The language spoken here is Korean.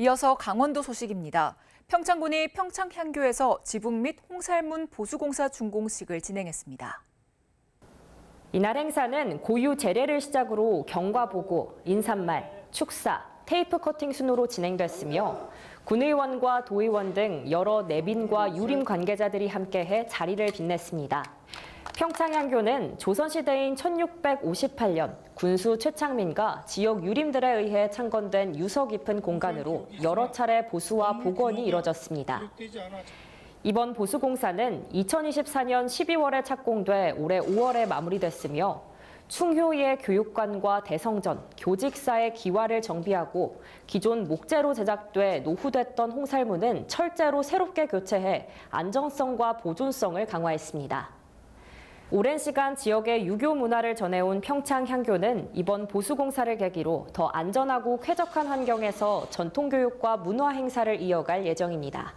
이어서 강원도 소식입니다. 평창군이 평창향교에서 지붕 및 홍살문 보수공사 준공식을 진행했습니다. 이날 행사는 고유 재래를 시작으로 경과보고, 인사말, 축사, 테이프 커팅 순으로 진행됐으며 군의원과 도의원 등 여러 내빈과 유림 관계자들이 함께해 자리를 빛냈습니다. 평창향교는 조선시대인 1658년 군수 최창민과 지역 유림들에 의해 창건된 유서 깊은 공간으로 여러 차례 보수와 복원이 이뤄졌습니다. 이번 보수공사는 2024년 12월에 착공돼 올해 5월에 마무리됐으며 충효의 교육관과 대성전, 교직사의 기와를 정비하고 기존 목재로 제작돼 노후됐던 홍살문은 철재로 새롭게 교체해 안정성과 보존성을 강화했습니다. 오랜 시간 지역의 유교 문화를 전해온 평창 향교는 이번 보수공사를 계기로 더 안전하고 쾌적한 환경에서 전통교육과 문화 행사를 이어갈 예정입니다.